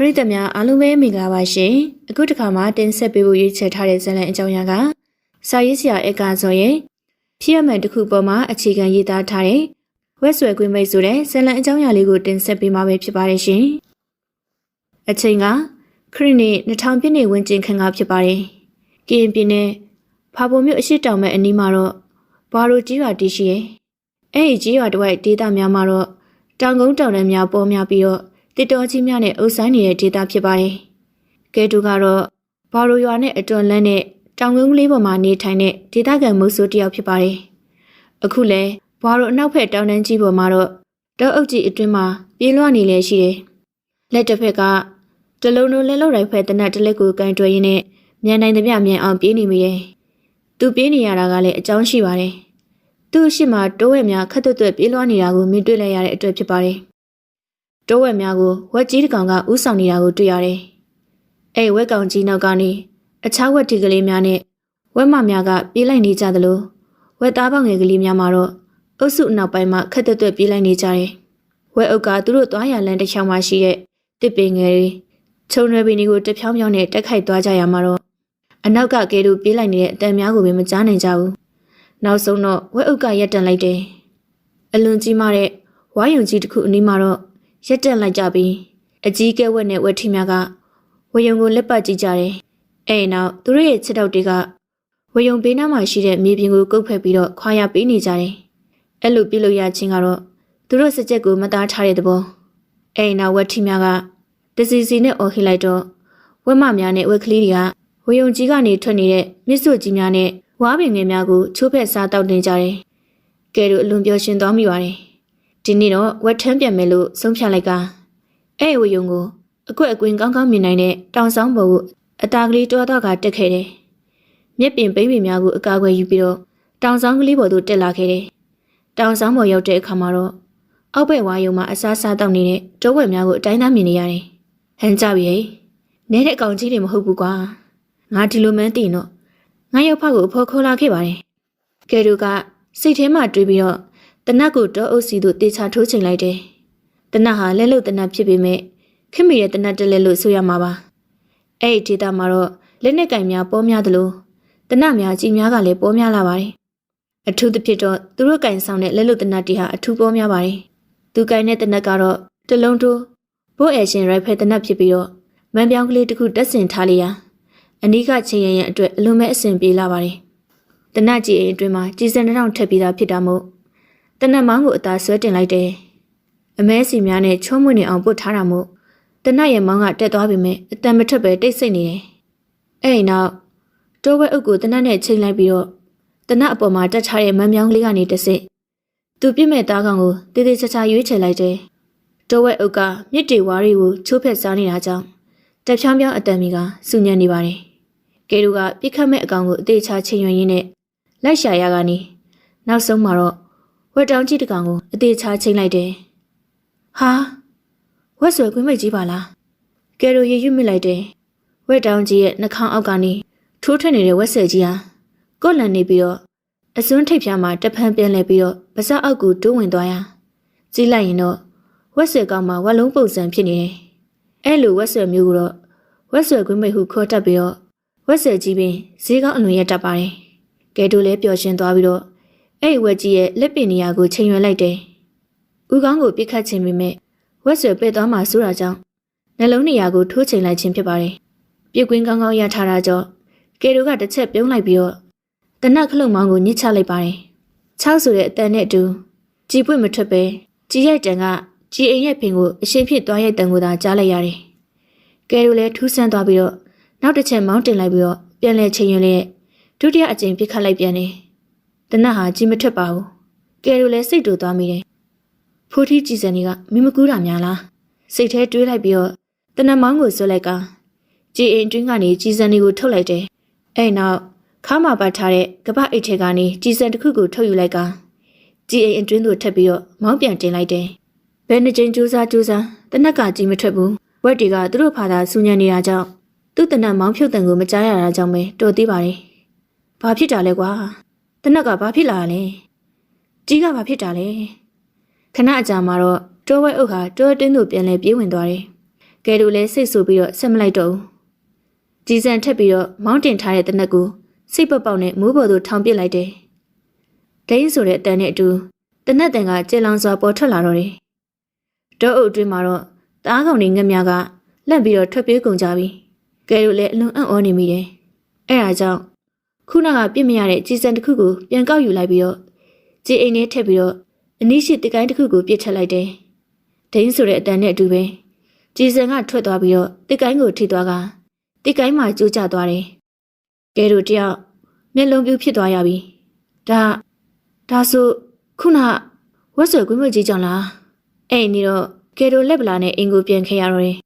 ပရိသတ်များအားလုံးပဲမင်္ဂလာပါရှင်အခုတစ်ခါမှတင်ဆက်ပေးဖို့ရွေးချယ်ထားတဲ့ဇာတ်လမ်းအကြောင်းအရာကစာရေးဆရာအက်ကဆိုရင်ဖြစ်ရမှန်တစ်ခုပေါ်မှာအခြေခံရေးသားထားတဲ့ဝက်ဆွဲကွင်းမိတ်ဆိုတဲ့ဇာတ်လမ်းအကြောင်းအရာလေးကိုတင်ဆက်ပေးမှာပဲဖြစ်ပါတယ်ရှင်အချိန်ကခရစ်နှစ်2000ပြည့်နှစ်ဝန်းကျင်ခန့်ကဖြစ်ပါတယ်ကရင်ပြည်နယ်ဖာပုံမြို့အရှိတောင်မဲ့အနီးမှာတော့ဘာရိုကြီးရွာတည်ရှိရဲ့အဲ့ဒီကြီးရွာတစ်ဝိုက်ဒေသများမှာတော့တောင်ကုန်းတောင်တန်းများပေါ်များပြီးတော့ တစ်တော်ကြီးများနဲ့အုပ်ဆိုင်နေတဲ့ဒေသဖြစ်ပါတယ်။ကဲတူကတော့ဘာရိုရွာနဲ့အတွန်လန်းနဲ့တောင်ကုန်းကလေးပေါ်မှာနေထိုင်တဲ့ဒေသခံမုဆိုးတယောက်ဖြစ်ပါတယ်။အခုလဲဘာရိုအနောက်ဖက်တောင်တန်းကြီးပေါ်မှာတော့တောအုပ်ကြီးအတွင်းမှာပြေးလွှားနေလဲရှိတယ်။လက်တစ်ဖက်ကတလုံးလုံးလဲလောက်ရိုက်ဖက်တနတ်တစ်လက်ကိုကန်တွယ်ရင်းနဲ့မြန်နိုင်သမျှမြန်အောင်ပြေးနေမိရဲ့။သူပြေးနေရတာကလည်းအကြောင်းရှိပါတယ်။သူ့ရှိမှတိုးဝဲများခက်တွတ်တွတ်ပြေးလွှားနေတာကိုမြင်တွေ့လိုက်ရတဲ့အတွက်ဖြစ်ပါတယ်။ တိုးဝက်များကိုဝက်ကြီးတစ်ကောင်ကဥဆောင်နေတာကိုတွေ့ရတယ်။အဲ့ဝက်ကောင်ကြီးနောက်ကနေအခြားဝက်တီကလေးများနဲ့ဝက်မများကပြေးလိုက်နေကြသလိုဝက်သားပေါငယ်ကလေးများမှာတော့အုပ်စုအနောက်ပိုင်းမှာခက်တွတ်တွတ်ပြေးလိုက်နေကြတယ်။ဝက်အုပ်ကသူတို့သွားရလန်းတစ်ချောင်းမှရှိတဲ့တစ်ပင်ငယ်တွေခြုံရွယ်ပင်တွေကိုတဖြောင်းဖြောင်းနဲ့တက်ခိုက်သွားကြရမှာတော့အနောက်ကကဲတို့ပြေးလိုက်နေတဲ့အတန်များကိုပဲမကြားနိုင်ကြဘူး။နောက်ဆုံးတော့ဝက်အုပ်ကရက်တန်လိုက်တယ်။အလွန်ကြီးမားတဲ့ဝိုင်းယုံကြီးတစ်ခုအနီးမှာတော့ ရက်တက်လိုက်ကြပြီးအကြီးကဲဝက်နဲ့ဝက်ထီများကဝယုံကိုလက်ပတ်ကြည့်ကြတယ်။အဲနောက်သူတို့ရဲ့ချက်တောက်တွေကဝယုံဘေးနားမှာရှိတဲ့မြေပြင်ကိုကုတ်ဖက်ပြီးတော့ခွာရပေးနေကြတယ်။အဲ့လိုပြုလုပ်ရချင်းကတော့သူတို့စကြက်ကိုမသားထားတဲ့သဘော။အဲနောက်ဝက်ထီများကတစီစီနဲ့အော်ဟစ်လိုက်တော့ဝက်မများနဲ့ဝက်ကလေးတွေကဝယုံကြီးကနေထွက်နေတဲ့မြစ်စွကြီးများနဲ့ဝါးပင်ငယ်များကိုချိုးဖက်စားတောက်တင်ကြတယ်။ကဲတို့အလွန်ပျော်ရွှင်သွားမိပါတယ်။ ဒီနေ့တော့ဝက်ထမ်းပြန်မယ်လို့ဆုံးဖြတ်လိုက်ကအဲ့ဝယုံကိုအကွက်အကွင်းကောင်းကောင်းမြင်နိုင်တဲ့တောင်ဆောင်ပေါ်ကိုအတာကလေးတွားတော့ကတက်ခဲ့တယ်။မြက်ပင်ပိန်းပင်များကိုအကာအကွယ်ယူပြီးတော့တောင်ဆောင်ကလေးပေါ်သို့တက်လာခဲ့တယ်။တောင်ဆောင်ပေါ်ရောက်တဲ့အခါမှာတော့အောက်ဘက်ဝါယုံမှာအစားစားတောက်နေတဲ့တိုးဝက်များကိုအတိုင်းသားမြင်နေရတယ်။ဟန်ကြပြီဟဲ့။နဲတဲ့အကောင်ကြီးတွေမဟုတ်ဘူးကွာ။ငါဒီလိုမှန်းသိရင်တော့ငါရောက်ဖကိုအဖေါ်ခေါ်လာခဲ့ပါတယ်။ကဲတို့ကစိတ်ထဲမှာတွေးပြီးတော့ တနတ်ကိုတောအုပ်စီတို့တေချာထိုးချိန်လိုက်တယ်။တနတ်ဟာလက်လုတ်တနတ်ဖြစ်ပေမဲ့ခင်မီရဲ့တနတ်တလဲလို့ဆိုရမှာပါ။အဲ့ဒီဒေတာမှာတော့လက်နဲ့ကင်များပေါ်များသလိုတနတ်များကြီးများကလည်းပေါ်များလာပါတယ်။အထူးသဖြင့်တော့သူတို့ကင်ဆောင်တဲ့လက်လုတ်တနတ်တီဟာအထူးပေါ်များပါတယ်။သူကင်တဲ့တနတ်ကတော့တလုံးတိုးဘိုးအဲရှင်ရိုက်ဖယ်တနတ်ဖြစ်ပြီးတော့မန်ပြောင်းကလေးတစ်ခုတက်ဆင်ထားလိုက်ရအနီးကချိန်ရရင်အတွက်အလွန်မဲ့အဆင်ပြေလာပါတယ်။တနတ်ကြီးအိမ်အတွင်းမှာကြီးစံတောင်ထက်ပြီးသားဖြစ်တာမို့ တနတ်မောင်းကိုအသာဆွဲတင်လိုက်တယ်။အမဲစီများနဲ့ချုံးမွေ့နေအောင်ပုတ်ထားတာမို့တနတ်ရဲ့မောင်းကတက်သွားပြီမဲ့အတန်မထက်ပဲတိတ်ဆိတ်နေတယ်။အဲ့ဒီနောက်တိုးဝဲအုပ်ကိုတနတ်နဲ့ချိန်လိုက်ပြီးတော့တနတ်အပေါ်မှာတက်ထားတဲ့မန်းမြောင်းကလေးကနေတစ်စစ်သူပြစ်မဲ့သားကောင်ကိုတေးသေးချာချာရွေးချယ်လိုက်တယ်။တိုးဝဲအုပ်ကမြစ်တေဝါရီကိုချိုးဖက်စားနေတာကြောင့်တက်ဖြောင်းပြောင်းအတန်မီကစူညံနေပါတယ်။ကဲလူကပြစ်ခတ်မဲ့အကောင်ကိုအသေးချာချိန်ရွင်ရင်းနဲ့လိုက်ရှာရကနေနောက်ဆုံးမှာတော့ ဝက်တောင်ကြီးတကောင်ကိုအသေးချာချိန်လိုက်တယ်။ဟာဝက်ဆွဲကွင်းမိတ်ကြီးပါလား။ကယ်ရိုရေရွတ်မိလိုက်တယ်။ဝက်တောင်ကြီးရဲ့နှာခေါင်းအောက်ကနေထိုးထွက်နေတဲ့ဝက်ဆယ်ကြီးဟာကော့လန်နေပြီးတော့အစွန်းထိပ်ဖြားမှာတဖန်ပြန်လဲပြီးတော့ပါးစပ်အောက်ကိုတိုးဝင်သွားရ။ကြီးလိုက်ရင်တော့ဝက်ဆွဲကောင်မှာဝက်လုံးပုံစံဖြစ်နေတယ်။အဲ့လိုဝက်ဆွဲမျိုးကိုတော့ဝက်ဆွဲကွင်းမိတ်ဟုခေါ်တတ်ပြီးတော့ဝက်ဆွဲကြီးပင်ဈေးကောင်းအလွန်ရတတ်ပါတယ်။ကဲတို့လည်းပျော်ရွှင်သွားပြီးတော့ အဲ့ဒီဝက်ကြီးရဲ့လက်ပင်နေရာကိုချိန်ရွယ်လိုက်တယ်။ဦးကောင်းကိုပြစ်ခတ်ခြင်းပေမဲ့ဝက်ဆွဲပဲ့သွားမှဆိုးတာကြောင့်နှလုံးနေရာကိုထိုးချိန်လိုက်ခြင်းဖြစ်ပါတယ်။ပြစ်ကွင်းကောင်းကောင်းရထားတာကြောင့်ကယ်ရိုကတစ်ချက်ပြုံးလိုက်ပြီးတော့တနတ်ခလုံမောင်းကိုညှစ်ချလိုက်ပါတယ်။ချောက်ဆိုတဲ့အတန်နဲ့အတူကြည်ပွင့်မထွက်ပဲကြီးရိုက်တန်ကကြည်အိမ်ရဲ့ဖင်ကိုအရှင်ဖြစ်သွားရိုက်တန်ကိုသာကြားလိုက်ရတယ်။ကယ်ရိုလည်းထူးဆန်းသွားပြီးတော့နောက်တစ်ချက်မောင်းတင်လိုက်ပြီးတော့ပြန်လဲချိန်ရွယ်လျက်ဒုတိယအကြိမ်ပြစ်ခတ်လိုက်ပြန်တယ်။ တနတ်ဟာကြီးမထွက်ပါဘူးကယ်ရိုလည်းစိတ်တူသွားမိတယ်ဖိုးထီးကြည်စံတွေကမိမကူးတာများလားစိတ်ထဲတွေးလိုက်ပြီးတော့တနတ်မောင်းကိုဆွဲလိုက်ကကြည်အိမ်တွင်းကနေကြည်စံတွေကိုထုတ်လိုက်တယ်အဲ့နောက်ခါမပတ်ထားတဲ့ကပ္ပအိတ်ထဲကနေကြည်စံတစ်ခုကိုထုတ်ယူလိုက်ကကြည်အိမ်အတွင်းသို့ထပ်ပြီးတော့မောင်းပြန်တင်လိုက်တယ်ဘယ်နှကြိမ်ကြိုးစားကြိုးစားတနတ်ကကြီးမထွက်ဘူးဝက်တွေကသူတို့ဖာသာစူညံနေတာကြောင့်သူ့တနတ်မောင်းဖြုတ်တန်ကိုမကြားရတာကြောင့်ပဲတော်သေးပါတယ်ဘာဖြစ်တာလဲကွာတ နက်ကဘာဖြစ်လာလဲကြီးကဘာဖြစ်တာလဲခဏအကြာမှာတော့တောဝဲအုပ်ဟာတောတင်းသို့ပြန်လဲပြေးဝင်သွားတယ်ကကဲတို့လည်းစိတ်ဆူပြီးတော့ဆက်မလိုက်တော့ဘူးကြည်စံထက်ပြီးတော့မောင်းတင်ထားတဲ့တနက်ကိုစိတ်ပပောက်နဲ့မိုးပေါ်သို့ထောင်ပစ်လိုက်တယ်ဒိန်းဆိုတဲ့အတန်နဲ့အတူတနက်တန်ကကျေလောင်စွာပေါ်ထွက်လာတော့တယ်တောအုပ်အတွင်းမှာတော့တားကောင်တွေငက်များကလန့်ပြီးတော့ထွက်ပြေးကုန်ကြပြီကဲတို့လည်းအလွန်အံ့ဩနေမိတယ်အဲ့ဒါကြောင့် ခုနကပြစ်မရတဲ့ကြည်စံတစ်ခုကိုပြန်ကောက်ယူလိုက်ပြီးတော့ကြည်အိမ်ထဲထည့်ပြီးတော့အနည်းရှိတကိုင်းတစ်ခုကိုပြစ်ချက်လိုက်တယ်ဒိန်းဆိုတဲ့အတန်နဲ့အတူပဲကြည်စံကထွက်သွားပြီးတော့တကိုင်းကိုထိသွားကတကိုင်းမှာကျိုးကျသွားတယ်ကဲတို့တယောက်မျက်လုံးပြူးဖြစ်သွားရပြီဒါဒါဆိုခုနဝက်ဆွဲကွင်းမကြီးကြောင့်လားအဲ့ဒီတော့ကဲတို့လက်ပလာနဲ့အင်ကိုပြန်ခဲ့ရတော့တယ်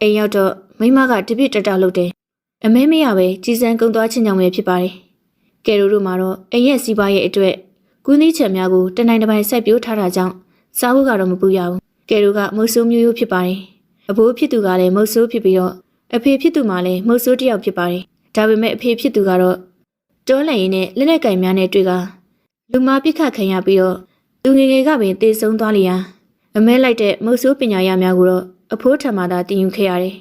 အိမ်ရောက်တော့မိမကတပြစ်တတလုပ်တယ်အမဲမရပဲကြီးစံကုံသွားချင်းကြောင်ပဲဖြစ်ပါတယ် ကဲတို့တို့မှာတော့အိမ်ရဲ့စီးပွားရေးအတွက်ကွင်းသီးချက်များကိုတနိုင်တစ်ပိုင်းဆက်ပြိုးထားတာကြောင့်စားဖို့ကတော့မပူရဘူးကဲတို့ကမုတ်ဆိုးမျိုးရိုးဖြစ်ပါတယ်အဘိုးဖြစ်သူကလည်းမုတ်ဆိုးဖြစ်ပြီးတော့အဖေဖြစ်သူမှလည်းမုတ်ဆိုးတစ်ယောက်ဖြစ်ပါတယ်ဒါပေမဲ့အဖေဖြစ်သူကတော့တောလန်ရင်နဲ့လက်နက်ကင်များနဲ့တွေ့ကလူမာပြစ်ခတ်ခံရပြီးတော့သူငယ်ငယ်ကပင်တေဆုံးသွားလျာအမဲလိုက်တဲ့မုတ်ဆိုးပညာရများကိုတော့အဖိုးထံမှသာတင်ယူခဲ့ရတယ်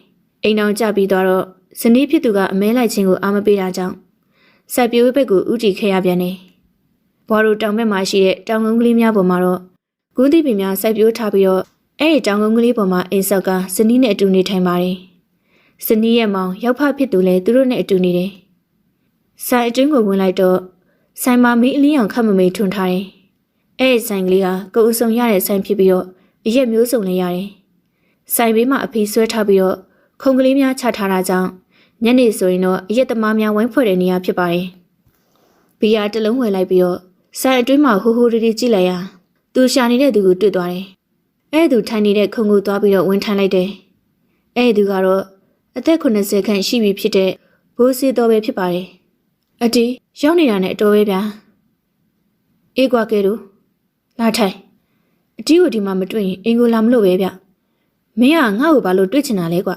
အိမ်အောင်ကြပြီးတော့ဇနီးဖြစ်သူကအမဲလိုက်ခြင်းကိုအာမပေးတာကြောင့် ဆက်ပြိုးဘက်ကိုဥတီခဲ့ရပြန်တယ်ဘွားတို့တောင်ဘက်မှာရှိတဲ့တောင်ကုန်းကလေးများပေါ်မှာတော့ဂူးသီးပင်များစိုက်ပျိုးထားပြီးတော့အဲ့ဒီတောင်ကုန်းကလေးပေါ်မှာအိမ်ဆောက်ကဇနီးနဲ့အတူနေထိုင်ပါတယ်ဇနီးရဲ့မောင်ရောက်ဖဖြစ်သူလည်းသူတို့နဲ့အတူနေတယ်ဆိုင်အတွင်းကိုဝင်လိုက်တော့ဆိုင်မှာမီးအလင်းအောင်ခတ်မမေထွန်းထားတယ်အဲ့ဒီဆိုင်ကလေးကကိုယ်အုံဆောင်ရတဲ့ဆိုင်ဖြစ်ပြီးတော့အရက်မျိုးစုံလည်းရတယ်ဆိုင်ဘေးမှာအဖီဆွဲထားပြီးတော့ခုံကလေးများချထားတာကြောင့် ညနေဆိုရင်တော့အရက်သမားများဝိုင်းဖွဲ့တဲ့နေရာဖြစ်ပါတယ်ဘီယာတစ်လုံးဝယ်လိုက်ပြီးတော့ဆိုင်အတွင်းမှာဟိုဟိုရီရီကြည့်လိုက်ရသူရှာနေတဲ့သူကိုတွေ့သွားတယ်အဲ့သူထိုင်နေတဲ့ခုံကိုသွားပြီးတော့ဝင်ထိုင်လိုက်တယ်အဲ့သူကတော့အသက်80ခန့်ရှိပြီဖြစ်တဲ့ဘိုးစေတော်ပဲဖြစ်ပါတယ်အတီးရောက်နေတာနဲ့အတော်ပဲဗျာအေးကွာကဲတို့လာထိုင်အတီးကိုဒီမှာမတွေ့ရင်အင်ကိုလာမလို့ပဲဗျမင်းကငါ့ကိုဘာလို့တွေ့ချင်တာလဲကွ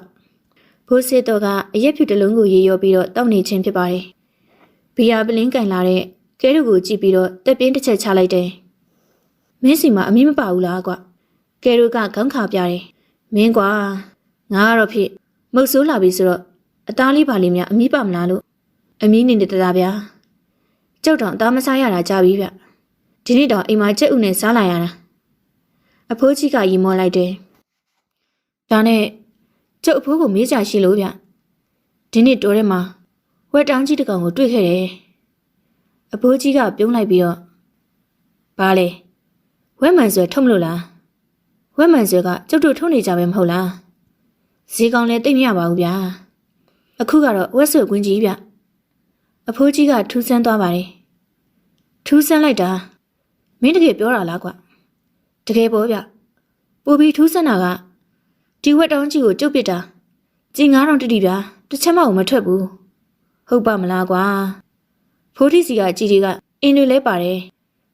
ဘိုးစေတော်ကအရက်ဖြူတစ်လုံးကိုရေရောပြီးတော့တောက်နေခြင်းဖြစ်ပါတယ်ဘီယာပလင်းကင်လာတဲ့ကဲတို့ကိုကြည့်ပြီးတော့တက်ပြင်းတစ်ချက်ချလိုက်တယ်မင်းစီမှာအမီးမပါဘူးလားကွကဲတို့ကခေါင်းခါပြတယ်မင်းကွာငါကတော့ဖြစ်မုတ်ဆိုးလာပြီဆိုတော့အသားလေးပါလေးများအမီးပါမလားလို့အမီးနေတတာဗျာကြောက်တော့အသားမစားရတာကြပြီဗျဒီနေ့တော့အိမ်မှာကြက်ဥနဲ့စားလာရတာအဖိုးကြီးကရီမောလိုက်တယ်ဒါနဲ့ ကျုပ်အဖိုးကိုမေးကြရှိလို့ဗျဒီနေ့တော်ထဲမှာဝက်တောင်းကြီးတစ်ကောင်ကိုတွေ့ခဲ့တယ်အဖိုးကြီးကပြုံးလိုက်ပြီးတော့ဘာလဲဝက်မှန်ဆွဲထုံးမလို့လားဝက်မှန်ဆွဲကကျုပ်တို့ထုံးနေကြပဲမဟုတ်လားဈေးကောင်လည်းတိတ်မရပါဘူးဗျာအခုကတော့ဝက်ဆွဲကွင်းကြီးဗျအဖိုးကြီးကထူးဆန်းသွားပါတယ်ထူးဆန်းလိုက်တာမင်းတကယ်ပြောတာလားကွတကယ်ပေါ့ဗျပိုပြီးထူးဆန်းတာက ဒီဝက်တောင်းကြီးကိုကျုပ်ပစ်တာကြင်9000တိတိဗျာတစ်ချက်မှမထွက်ဘူးဟုတ်ပါမလားကွာဖိုးထီစီကကြီးကြီးကအင်းတွေလဲပါတယ်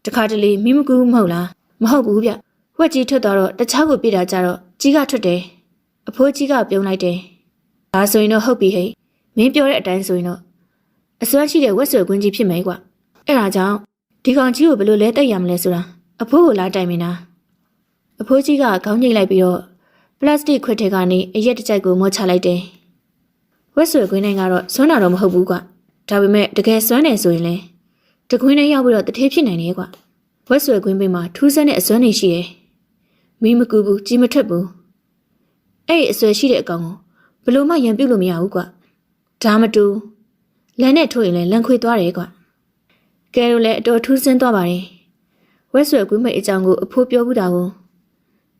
တခါတလေမိမကူမဟုတ်လားမဟုတ်ဘူးဗျဝက်ကြီးထွက်သွားတော့တခြားကိုပြစ်တာကြတော့ကြီးကထွက်တယ်အဖိုးကြီးကပြုံးလိုက်တယ်ဒါဆိုရင်တော့ဟုတ်ပြီဟဲ့မင်းပြောတဲ့အတိုင်းဆိုရင်တော့အစွမ်းရှိတဲ့ဝက်ဆွဲကွင်းကြီးဖြစ်မယ်ကွအဲ့ဒါကြောင့်ဒီကောင်ကြီးကိုဘယ်လိုလဲတိုက်ရမလဲဆိုတာအဖိုးကိုလာတိုင်မင်းနာအဖိုးကြီးကခေါင်းညိတ်လိုက်ပြီးတော့ ပလတ်စတစ်ခွက်ထဲကနေအရက်တစ်ကြိုက်ကိုမော့ချလိုက်တယ်ဝက်ဆွဲကွင်းတိုင်းကတော့စွမ်းတာတော့မဟုတ်ဘူးကွဒါပေမဲ့တကယ်စွမ်းနေဆိုရင်လေတကွင်းထဲရောက်ပြီးတော့တထေးဖြစ်နိုင်တယ်ကွဝက်ဆွဲကွင်းပိမှာထူးဆန်းတဲ့အစွမ်းနေရှိတယ်မီးမကူဘူးကြီးမထွက်ဘူးအဲ့ဒီအစွဲရှိတဲ့အကောင်ကိုဘယ်လို့မှရံပြုတ်လို့မရဘူးကွဒါမတူလမ်းနဲ့ထိုးရင်လည်းလန်ခွေသွားတယ်ကွကဲလိုလည်းအတော်ထူးဆန်းသွားပါတယ်ဝက်ဆွဲကွင်းမိတ်အကြောင်းကိုအဖိုးပြောဘူးတာကို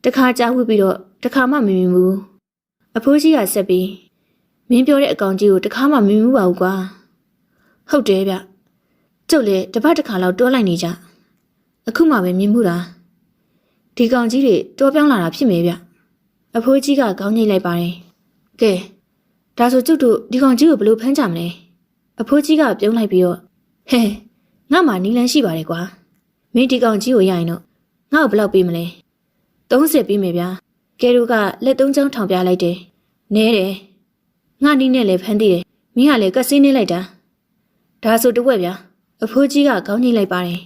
တခါကြားဝှပြီးတော့တခါမှမမြင်ဘူးအဖိုးကြီးကဆက်ပြီးမင်းပြောတဲ့အကောင်ကြီးကိုတခါမှမမြင်ဘူးပါဘူးကွာဟုတ်တယ်ဗျကျုပ်လည်းတစ်ပတ်တစ်ခါလောက်တွားလိုက်နေကြအခုမှပဲမြင်မှုတာဒီကောင်ကြီးတွေတွားပြောင်းလာတာဖြစ်မယ်ဗျအဖိုးကြီးကခေါင်းညိတ်လိုက်ပါတယ်ကဲဒါဆိုကျုပ်တို့ဒီကောင်ကြီးကိုဘယ်လိုဖမ်းကြမလဲအဖိုးကြီးကပြုံးလိုက်ပြီးတော့ဟဲငါမှနီလန်းရှိပါတယ်ကွာမင်းဒီကောင်ကြီးကိုရရင်တော့ငါ့ကိုဘယ်လောက်ပေးမလဲ 30ပေးမယ်ဗျာကဲတို့ကလက်သုံးချောင်းထောင်ပြလိုက်တယ်နဲတယ်ငါနီးနဲ့လည်းဖမ်းသေးတယ်မင်းကလည်းကက်စင်းနေလိုက်တာဒါဆိုတဝက်ဗျာအဖိုးကြီးကခေါင်းညိတ်လိုက်ပါတယ်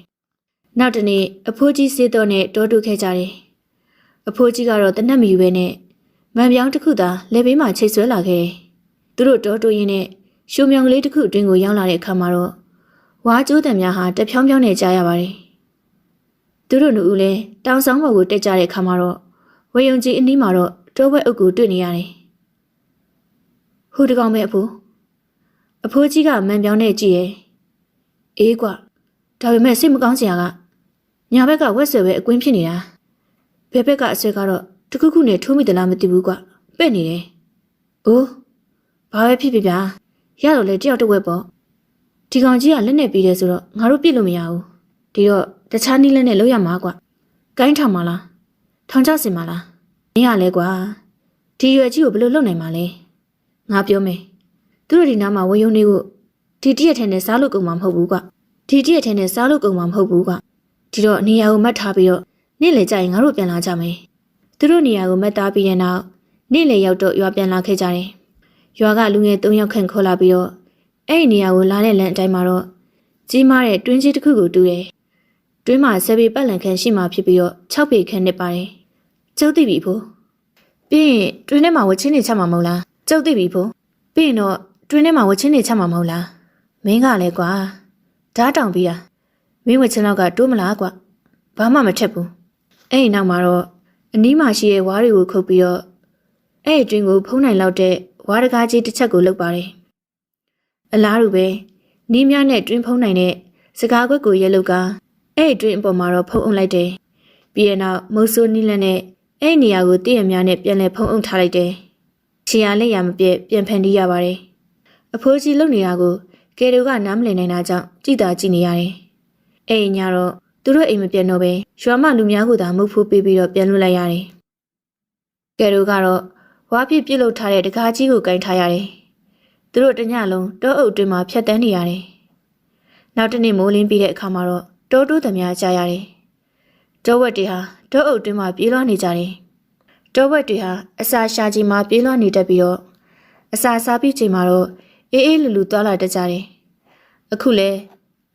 နောက်တနေ့အဖိုးကြီးစေးတော့နဲ့တောတုခဲ့ကြတယ်အဖိုးကြီးကတော့တနတ်မယူပဲနဲ့မန်ပြောင်းတစ်ခုသာလက်ဘေးမှာချိတ်ဆွဲလာခဲ့တယ်။သူတို့တောတိုးရင်းနဲ့ရှုံမြောင်ကလေးတစ်ခုအတွင်းကိုရောက်လာတဲ့အခါမှာတော့ဝါကျိုးတံများဟာတဖြောင်းဖြောင်းနဲ့ကြားရပါတယ်။ သူတို့နှစ်ဦးလည်းတောင်ဆောင်ဘော်ကိုတက်ကြတဲ့အခါမှာတော့ဝေယုံကြီးအနီးမှာတော့တောဘက်အုပ်ကိုတွေ့နေရတယ်။ဟိုတကောင်ပဲအဖိုးအဖိုးကြီးကမန်ပြောင်းနဲ့ကြည့်ရဲ့။အေးကွဒါပေမဲ့စိတ်မကောင်းစရာကညာဘက်ကဝက်ဆွဲပဲအကွင်းဖြစ်နေတာ။ဘယ်ဘက်ကအဆွဲကတော့တခုခုနဲ့ထိုးမိသလားမသိဘူးကွပဲ့နေတယ်။အိုးဘာပဲဖြစ်ဖြစ်ဗျာရတော့လေတယောက်တစ်ဝက်ပေါ့ဒီကောင်ကြီးကလက်နဲ့ပြီးတယ်ဆိုတော့ငါတို့ပြစ်လို့မရဘူးဒီတော့ တခြားနည်းလက်နဲ့လုပ်ရမှာကွကိုင်းထောင်ပါလားထောင်ချစင်ပါလားမင်းရလဲကွာဒီရွယ်ကြီးကိုဘယ်လိုလုပ်နိုင်မှာလဲငါပြောမယ်သူတို့ဒီနားမှာဝယုံနေကိုဒီတရက်ထဲနဲ့စားလို့ကုန်မှာမဟုတ်ဘူးကွဒီတရက်ထဲနဲ့စားလို့ကုန်မှာမဟုတ်ဘူးကွဒီတော့နေရာကိုမှတ်ထားပြီးတော့နေ့လေကြရင်ငါတို့ပြန်လာကြမယ်သူတို့နေရာကိုမှတ်သားပြီးတဲ့နောက်နေ့လေရောက်တော့ရွာပြန်လာခဲ့ကြတယ်ရွာကလူငယ်၃ယောက်ခန့်ခေါ်လာပြီးတော့အဲ့ဒီနေရာကိုလာတဲ့လမ်းအတိုင်းမှာတော့ကြီးမားတဲ့တွင်းကြီးတစ်ခုကိုတူးတယ်။ တွင်းမှာဆယ်ပေပတ်လန်ခန့်ရှိမှဖြစ်ပြီးတော့6ပေခန့်နဲ့ပါတယ်။ကျုပ်သိပြီဖိုး။ပြီးရင်တွင်းထဲမှာဝချင်းနေချမှာမဟုတ်လား။ကျုပ်သိပြီဖိုး။ပြီးရင်တော့တွင်းထဲမှာဝချင်းနေချမှာမဟုတ်လား။မင်းကလည်းကွာဓာတ်တောင်ပြီးတာမင်းဝချင်းလောက်ကတိုးမလားကွာ။ဘာမှမထက်ဘူး။အဲ့ဒီနောက်မှာတော့အနီးမှာရှိတဲ့ဝါးတွေကိုခုတ်ပြီးတော့အဲ့ဒီတွင်းကိုဖုံးနိုင်လောက်တဲ့ဝါးတကားကြီးတစ်ချက်ကိုလုပ်ပါတယ်။အလားတူပဲနီးများနဲ့တွင်းဖုံးနိုင်တဲ့စကားခွက်ကိုရဲလုတ်က အဲ့ဒီတွင်းအပေါ်မှာတော့ဖုံးအောင်လိုက်တယ်။ပြီးရနောက်မုတ်ဆိုးနီးလက်နဲ့အဲ့ဒီနေရာကိုတည့်ရများနဲ့ပြန်လဲဖုံးအောင်ထားလိုက်တယ်။ခြေရလက်ရမပြည့်ပြန်ဖန်တီးရပါတယ်။အဖိုးကြီးလုံနေတာကိုကယ်တို့ကနားမလည်နိုင်တာကြောင့်ကြည်တာကြည့်နေရတယ်။အဲ့ဒီညတော့သူတို့အိမ်မပြန်တော့ပဲရွာမလူများကိုသာမုတ်ဖိုးပေးပြီးတော့ပြန်လွှတ်လိုက်ရတယ်။ကယ်တို့ကတော့ဝါပြစ်ပြုတ်လုထားတဲ့တကားကြီးကိုကင်ထားရတယ်။သူတို့တညလုံးတောအုပ်တွင်မှာဖြတ်တန်းနေရတယ်။နောက်တစ်နေ့မိုးလင်းပြီးတဲ့အခါမှာတော့ တောတိုးသမားကြားရတယ်။တောဝက်တွေဟာတောအုပ်တွင်မှာပြေးလွှားနေကြတယ်။တောဝက်တွေဟာအစာရှာချိန်မှာပြေးလွှားနေတတ်ပြီးတော့အစာစားပြီးချိန်မှာတော့အေးအေးလူလူသွားလာတတ်ကြတယ်။အခုလဲ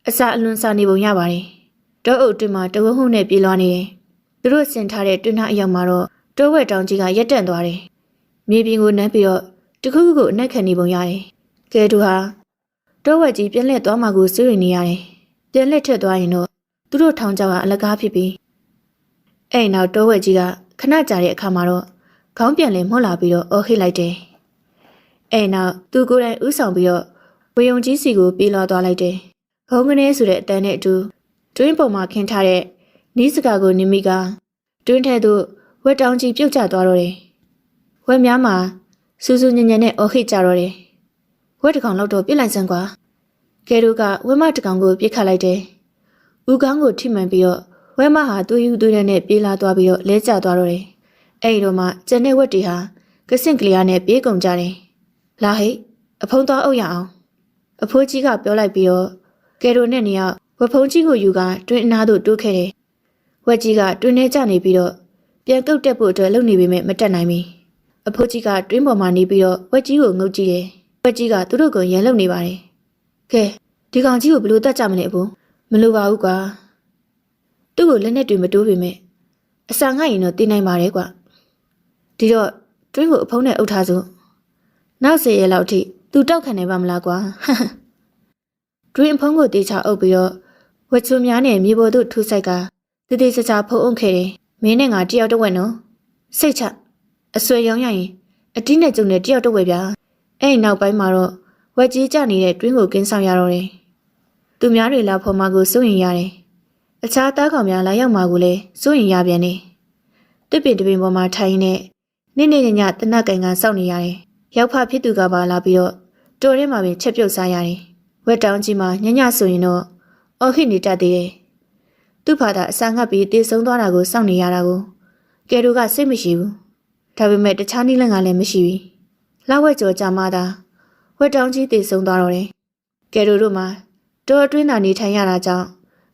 အစာအလွန်စားနေပုံရပါတယ်။တောအုပ်တွင်မှာတဝုံဟုံနဲ့ပြေးလွှားနေတယ်။သူတို့ဆင်ထားတဲ့တွင်နှအရောက်မှာတော့တောဝက်တောင်ကြီးကရက်တန့်သွားတယ်။မြေပြင်ကိုနမ်းပြီးတော့တခုခုကိုအနက်ခံနေပုံရတယ်။ကဲတူဟာတောဝက်ကြီးပြက်လက်သွားမှကိုစိုးရိမ်နေရတယ်။ ပြက်လက်ထက်သွားရင်တော့သူတို့ထောင်ကြောက်ကအလကားဖြစ်ပြီးအဲ့ဒီနောက်တောဝက်ကြီးကခဏကြာတဲ့အခါမှာတော့ခေါင်းပြန်လဲမှုတ်လာပြီးတော့အော်ခိလိုက်တယ်။အဲ့ဒီနောက်သူကိုယ်တိုင်ဥဆောင်ပြီးတော့ဝေယုံကြီးစီကိုပြေးလွှားသွားလိုက်တယ်။ဘုံကနေဆိုတဲ့အတန်းနဲ့အတူတွင်းပုံမှာခင်းထားတဲ့နီးစကာကိုနိမိကတွင်းထဲသို့ဝက်တောင်ကြီးပြုတ်ကျသွားတော့တယ်။ဝက်များမှာစူးစူးညံ့ညံ့နဲ့အော်ခိကြတော့တယ်။ဝက်တစ်ကောင်လောက်တော့ပြစ်လိုက်စမ်းကွာ။ ကဲတို့ကဝက်မတစ်ကောင်ကိုပြစ်ခတ်လိုက်တယ်။ဦးကောင်းကိုထိမှန်ပြီးတော့ဝက်မဟာသွေးယူသွေးနဲ့ပြေးလာသွားပြီးတော့လဲကျသွားတော့တယ်။အဲ့ဒီတော့မှကျန်တဲ့ဝက်တွေဟာကစင့်ကလေးအားနဲ့ပြေးကုန်ကြတယ်။လာဟိတ်အဖုံးသွားအုပ်ရအောင်။အဖိုးကြီးကပြောလိုက်ပြီးတော့ကဲတို့နဲ့နေရောက်ဝက်ဖုံးကြီးကိုယူကတွင်းအနားသို့တိုးခဲ့တယ်။ဝက်ကြီးကတွင်းထဲကျနေပြီးတော့ပြန်ကုတ်တက်ဖို့အတွက်လုပ်နေပေမဲ့မတက်နိုင်ဘူး။အဖိုးကြီးကတွင်းပေါ်မှာနေပြီးတော့ဝက်ကြီးကိုငုတ်ကြည့်တယ်။ဝက်ကြီးကသူတို့ကိုရန်လုံနေပါတယ်။ ကဲဒီကောင်ကြီးကိုဘယ်လိုတတ်ကြမလဲအဖိုးမလိုပါဘူးကွာ။သူ့ကိုလက်နဲ့တွေမတိုးပေမဲ့အစာငတ်ရင်တော့တည်နိုင်ပါတယ်ကွာ။ဒီတော့တွင်းကိုအဖုံးနဲ့အုပ်ထားစို့။နောက်စေရလောက်ထိသူတောက်ခံနေပါမလားကွာ။တွင်းအဖုံးကိုတေချာအုပ်ပြီးတော့ဝက်ချုံများနဲ့မြေပေါ်သို့ထူဆိုင်ကတည်တည်ချာချာဖုံးအုပ်ခဲ့တယ်။မင်းနဲ့ငါတယောက်တော့ဝက်နော်။စိတ်ချအဆွေရောင်းရရင်အတိနဲ့ကျုံနဲ့တယောက်တော့ဝက်ဗျာ။အဲ့ဒီနောက်ပိုင်းမှာတော့ ဝက်ကြီးကြနေတဲ့တွင်းကိုကင်းဆောင်ရတော့တယ်။သူများတွေလာဖော်မကိုစိုးရင်ရတယ်။အခြားသားကောင်များလာရောက်မှာကိုလည်းစိုးရင်ရပြန်တယ်။တစ်ပင်တစ်ပင်ပေါ်မှာထိုင်နေနေ့နေ့ညညတနက်ကင်ကစောင့်နေရတယ်။ရောက်ဖဖြစ်သူကပါလာပြီးတော့တော်ထဲမှာပင်ချက်ပြုတ်စားရတယ်။ဝက်တောင်းကြီးမှာညညဆိုရင်တော့အော်ခိနေတတ်သေးတယ်။သူ့ဖာသာအစာငတ်ပြီးတေဆုံးသွားတာကိုစောင့်နေရတာကိုကယ်တို့ကစိတ်မရှိဘူး။ဒါပေမဲ့တခြားနည်းလမ်းကလည်းမရှိဘူး။လောက်ဝက်ကြော်ကြမှာသာ ဝက်တောင်းကြီးတေဆုံးသွားတော့တယ်။ကယ်တို့တို့မှာတော်အတွင်းသာနေထိုင်ရတာကြောင့်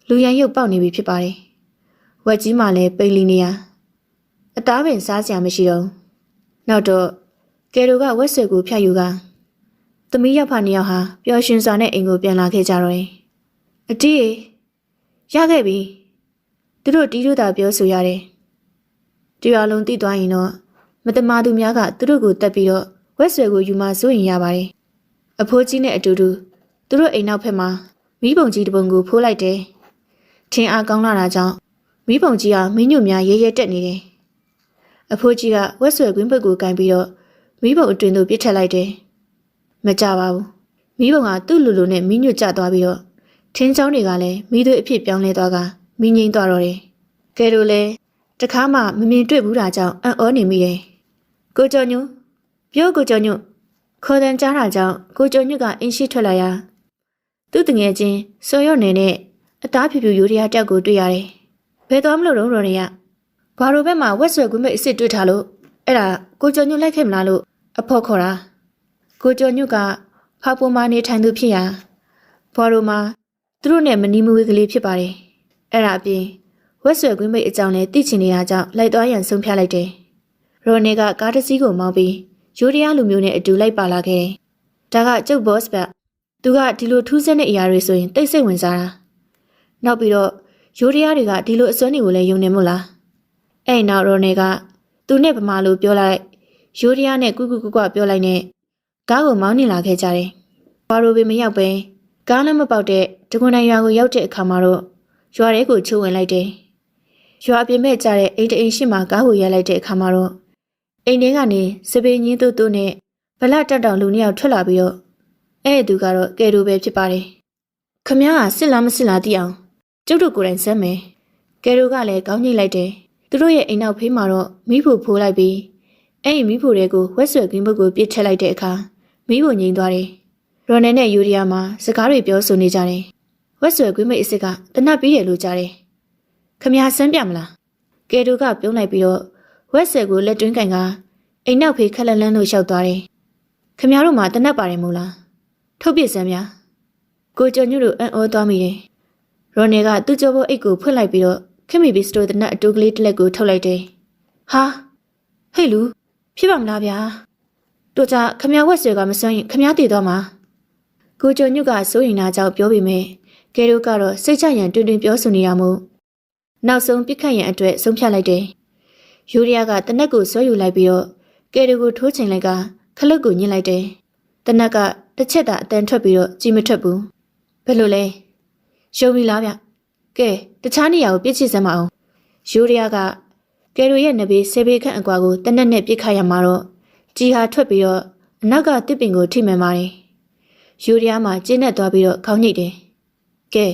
လူရန်ရုပ်ပေါက်နေပြီဖြစ်ပါတယ်။ဝက်ကြီးမှလည်းပိန်လီနေရအသားပင်စားစရာမရှိတော့ဘူး။နောက်တော့ကယ်တို့ကဝက်ဆွဲကိုဖျက်ယူကသမီးရောက်ဖာနှစ်ယောက်ဟာပျော်ရွှင်စွာနဲ့အိမ်ကိုပြန်လာခဲ့ကြတော့တယ်။အတီးရခဲ့ပြီ။သူတို့တီးတို့သာပြောဆိုရတယ်။တရားလုံးသိသွားရင်တော့မတမာသူများကသူတို့ကိုတက်ပြီးတော့ဝက်ဆွဲကိုယူမှစိုးရင်ရပါတယ် အဖိုးကြီးနဲ့အတူတူသူတို့အိမ်နောက်ဖက်မှာမိဘုံကြီးတစ်ပုံကိုဖိုးလိုက်တယ်ထင်းအားကောင်းလာတာကြောင့်မိဘုံကြီးကမင်းညွတ်များရဲရဲတက်နေတယ်အဖိုးကြီးကဝက်ဆွဲကွင်းဘက်ကိုကင်ပြီးတော့မိဘုံအတွင်သို့ပြစ်ထက်လိုက်တယ်မကြပါဘူးမိဘုံကသူ့လူလူနဲ့မင်းညွတ်ကျသွားပြီးတော့ထင်းချောင်းတွေကလည်းမိသွေးအဖြစ်ပြောင်းလဲသွားကမိငိမ့်သွားတော့တယ်ကဲလို့လဲတခါမှမမြင်တွေ့ဘူးတာကြောင့်အံ့ဩနေမိတယ်ကိုကျော်ညွပြောကိုကျော်ညွ ခေါ်တန်ကြားတာကြောင့်ကိုကျော်ညွကအင်းရှိထွက်လာရာသူ့တငယ်ချင်းစော်ရွနေနဲ့အသားဖြူဖြူရိုးရရတက်ကိုတွေ့ရတယ်ဘယ်သွားမလို့တော့ရော်နေရဘာလိုဘက်မှာဝက်ဆွဲကွင်းမိတ်အစ်စ်တွေ့ထားလို့အဲ့ဒါကိုကျော်ညွလိုက်ခဲ့မလားလို့အဖို့ခေါ်တာကိုကျော်ညွကဖောက်ပေါ်မှာနေထိုင်သူဖြစ်ရာဘော်ရိုမှာသူတို့နဲ့မနီမဝေးကလေးဖြစ်ပါတယ်အဲ့ဒါအပြင်ဝက်ဆွဲကွင်းမိတ်အကြောင်းနဲ့သိချင်နေတာကြောင့်လိုက်သွားရန်ဆုံးဖြတ်လိုက်တယ်ရိုနေကကားတစ်စီးကိုမောင်းပြီး ရိုးရရလူမျိုးနဲ့အတူလိုက်ပါလာခဲ့တယ်ဒါကကျုပ်ဘော့စ်ဘက်သူကဒီလိုထူးဆန်းတဲ့အရာတွေဆိုရင်တိတ်ဆိတ်ဝင်စားတာနောက်ပြီးတော့ရိုးရရတွေကဒီလိုအစွမ်းတွေကိုလည်းယုံနေမို့လားအဲ့နောက်ရိုနေကသူနဲ့ဗမာလိုပြောလိုက်ရိုးရရနဲ့ကုကုကုကွပြောလိုက်နဲ့ကားကိုမောင်းနေလာခဲ့ကြတယ်ဘာလိုပဲမရောက်ပဲကားလည်းမပေါက်တဲ့တကွန်နိုင်ရွာကိုရောက်တဲ့အခါမှာတော့ရွာထဲကိုချိုးဝင်လိုက်တယ်။ရွာပြင်မဲ့ကြတဲ့အိမ်တအိမ်ရှိမှကားကိုရိုက်လိုက်တဲ့အခါမှာတော့ အိမ်ထဲကနေစပင်းကြီးတို့တို့နဲ့ဗလတ်တက်တောင်လူနှစ်ယောက်ထွက်လာပြီးတော့အဲ့ဒီသူကတော့ကဲတိုပဲဖြစ်ပါတယ်။ခမည်းကစစ်လားမစစ်လားသိအောင်ကျုပ်တို့ကိုယ်တိုင်စမ်းမယ်။ကဲတိုကလည်းကောင်းညိတ်လိုက်တယ်။သူတို့ရဲ့အိမ်နောက်ဖေးမှာတော့မိဖို့ဖိုးလိုက်ပြီးအဲ့ဒီမိဖို့တွေကိုဝက်ဆွဲကင်းဘုတ်ကိုပြစ်ထည့်လိုက်တဲ့အခါမိဖို့ငိမ့်သွားတယ်။ရိုနယ်နဲ့ယူရီယာမှာစကားတွေပြောဆိုနေကြတယ်။ဝက်ဆွဲကွင်းမိတ်အစ်စ်ကတနတ်ပြီးတယ်လို့ကြားတယ်။ခမည်းဆန်းပြမလား။ကဲတိုကပြုံးလိုက်ပြီးတော့ ဝက်ဆွဲကိုလက်တွင်းကန်ကအိမ်နောက်ဖေးခက်လက်လန်းလို့ရှောက်သွားတယ်။ခမည်းတို့မှာတနတ်ပါတယ်မို့လား။ထုတ်ပြစမ်းများ။ကိုကျော်ညွတို့အံ့ဩသွားမိတယ်။ရိုနယ်ကသူ့ကြောဘောအိတ်ကိုဖွင့်လိုက်ပြီးတော့ခင်မီဘီစတိုတနတ်အတူကလေးတစ်လက်ကိုထုတ်လိုက်တယ်။ဟာဟေ့လူဖြစ်ပါမလားဗျာ။တို့ကြခမည်းဝက်ဆွဲကမစွန့်ရင်ခမည်းတည်သွားမှာ။ကိုကျော်ညွကစိုးရင်နာကြောင့်ပြောပေမဲ့ကဲတို့ကတော့စိတ်ချရန်တွင်တွင်ပြောဆိုနေရမှုနောက်ဆုံးပြစ်ခတ်ရန်အတွက်ဆုံးဖြတ်လိုက်တယ်။ ယူရီးယားကတနက်ကိုဆွဲယူလိုက်ပြီးတော့ကဲတို့ကိုထိုးချိန်လိုက်ကခလုတ်ကိုညှစ်လိုက်တယ်။တနက်ကတစ်ချက်သာအတန်ထွက်ပြီးတော့ကြည်မထွက်ဘူး။ဘယ်လိုလဲ။ရှုံးပြီလားဗျ။ကဲတခြားနေရာကိုပြစ်ချစ်စမ်းမအောင်။ယူရီးယားကကဲတို့ရဲ့နဘေးဆေးဘေးခန့်အကွာကိုတနက်နဲ့ပြစ်ခတ်ရမှာတော့ကြီးဟာထွက်ပြီးတော့အနောက်ကတစ်ပင်ကိုထိမှန်ပါတယ်။ယူရီးယားမှာကျင်းနဲ့သွားပြီးတော့ခေါင်းညိတ်တယ်။ကဲ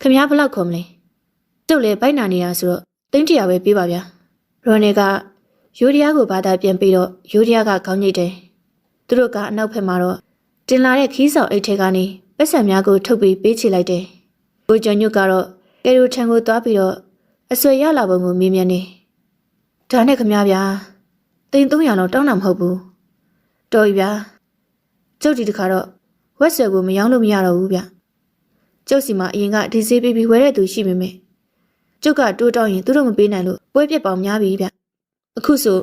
ခမည်းဘလောက်ခုံမလဲ။ကျုပ်လည်းဗိုက်နာနေတာဆိုတော့တင်းတရာပဲပေးပါဗျာ။ ရိုနယ်ကယူရီးယားကိုဘာသာပြန်ပြီးတော့ယူရီးယားကခေါင်းညိတ်တယ်။သူတို့ကအနောက်ဘက်မှာတော့တင်လာတဲ့ခီးဆောင်အိတ်ထဲကနေပတ်စံများကိုထုတ်ပြီးပေးချလိုက်တယ်။ကိုကျော်ညွတ်ကတော့ကယ်ရိုထံကိုသွားပြီးတော့အဆွေရလာပုံကိုမေးမြန်းနေ။ဒါနဲ့ခမည်းဗျာ။တိန်300လောက်တောင်းတာမဟုတ်ဘူး။တော်ပြီဗျာ။ကျုပ်ဒီတခါတော့ဝက်ဆွဲကိုမယောင်းလို့မရတော့ဘူးဗျ။ကျုပ်စီမှာအရင်ကဒီစေးပေးပြီးဝဲတဲ့သူရှိပေမဲ့ ကျုပ်ကတိုးတောင်းရင်သူတို့မပေးနိုင်လို့ပွဲပြက်ပေါင်များပြီဗျ။အခုဆို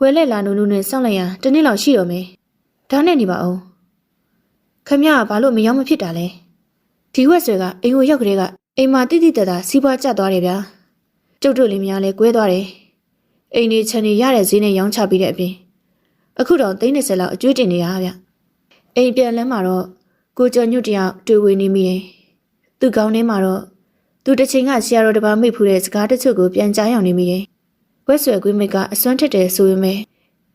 ဝဲလက်လာနုံနုံနဲ့စောင့်လိုက်ရတနေ့လောက်ရှိတော့မယ်။ဒါနဲ့နေပါအောင်။ခမရကဘာလို့မယောင်းမဖြစ်တာလဲ။ဒီဝက်ဆွဲကအိမ်ကိုရောက်ကလေးကအိမ်မှာတိတိတတ်တာစီးပွားကျသွားတယ်ဗျာ။ကျုပ်တို့လင်မယားလဲကွဲသွားတယ်။အိမ်နေချန်နေရတဲ့ဈေးနဲ့ရောင်းချပြီးတဲ့အပြင်အခုတော့30လောက်အကျွေးတင်နေတာဗျ။အိမ်ပြန်လမ်းမှာတော့ကိုကျော်ညွတ်တယောက်တွေ့ဝေနေမိတယ်။သူ့ကောင်းထဲမှာတော့ သူတစ်ချိန်ကဆရာတော်တစ်ပါးမိတ်ဖူးတဲ့စကားတချို့ကိုပြန်ကြားရောက်နေမိတယ်။ဝက်ဆွဲကွင်းမိတ်ကအစွမ်းထက်တယ်ဆိုပေမဲ့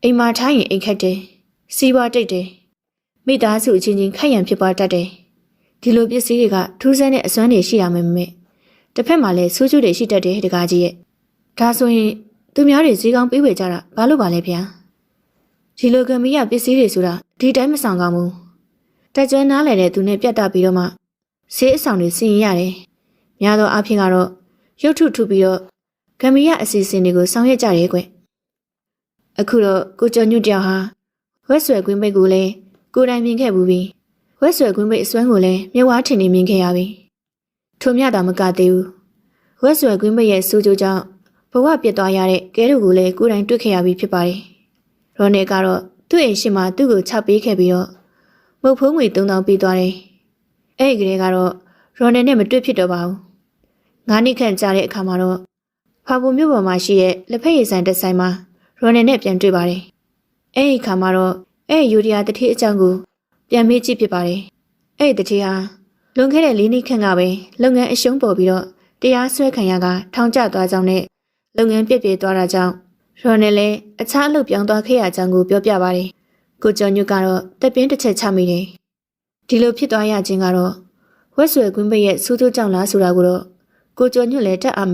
အိမ်မှာထားရင်အိမ်ခတ်တယ်။စီးပွားတိတ်တယ်။မိသားစုအချင်းချင်းခိုက်ရန်ဖြစ်ပွားတတ်တယ်။ဒီလိုပစ္စည်းတွေကထူးဆန်းတဲ့အစွမ်းတွေရှိရမယ်မေ။တစ်ဖက်မှာလည်းဆိုးကျူးတွေရှိတတ်တယ်တကားကြီးရဲ့။ဒါဆိုရင်သူများတွေဈေးကောင်းပေးဝေကြတာဘာလို့ပါလဲဗျာ။ဒီလိုကမီးရပစ္စည်းတွေဆိုတာဒီတိုင်းမဆောင်ကောင်းဘူး။တက်ကျွမ်းနားလည်တဲ့သူနဲ့ပြတ်တာပြီးတော့မှဈေးအဆောင်တွေစီရင်ရတယ်။ များသောအားဖြင့်ကတော့ရုပ်ထုထုပြီးတော့ဂမီရအစီအစဉ်တွေကိုဆောင်ရွက်ကြရဲကွ။အခုတော့ကိုကျော်ညွတ်တယောက်ဟာဝက်ဆွဲကွင်းပိတ်ကိုလည်းကိုယ်တိုင်မြင်ခဲ့ဘူးပြီးဝက်ဆွဲကွင်းပိတ်အစွမ်းကိုလည်းမြဝါထင်နေမြင်ခဲ့ရပြီ။ထို့မြတာမကသေးဘူး။ဝက်ဆွဲကွင်းပိတ်ရဲ့စူးကြိုးကြောင့်ဘဝပြတ်သွားရတဲ့ကဲတို့ကိုလည်းကိုယ်တိုင်တွေ့ခဲ့ရပြီဖြစ်ပါတယ်။ရော်နယ်ကတော့သူ့အိမ်ရှိမှသူ့ကိုချပေးခဲ့ပြီးတော့မုတ်ဖုံးငွေ3000ပေးသွားတယ်။အဲ့ဒီကလေးကတော့ရော်နယ်နဲ့မတွေ့ဖြစ်တော့ပါဘူး။ ငါးနှစ်ခန့်ကြာတဲ့အခါမှာတော့ဖာပုံမြို့ပေါ်မှာရှိတဲ့လက်ဖက်ရည်ဆိုင်တစ်ဆိုင်မှာရိုနယ်နဲ့ပြန်တွေ့ပါတယ်။အဲ့ဒီခါမှာတော့အဲ့ဒီယူရီးယားတတိအကြောင်းကိုပြန်မေးကြည့်ဖြစ်ပါတယ်။အဲ့ဒီတတိဟာလွန်ခဲ့တဲ့လေးနှစ်ခန့်ကပဲလုပ်ငန်းအရှုံးပေါ်ပြီးတော့တရားစွဲခံရကထောင်ကျသွားကြောင်းနဲ့လုပ်ငန်းပြစ်ပြေသွားတာကြောင့်ရိုနယ်လည်းအခြားအလုပ်ပြောင်းသွားခဲ့ရကြောင်းကိုပြောပြပါတယ်။ကိုကျော်ညွတ်ကတော့တက်ပြင်းတစ်ချက်ချမိတယ်။ဒီလိုဖြစ်သွားရခြင်းကတော့ဝက်ဆွဲကွင်းပိတ်ရဲ့စူးစူးကြောင့်လားဆိုတာကိုတော့ ကိုကျော်ညွတ်လည်းတက်အားမ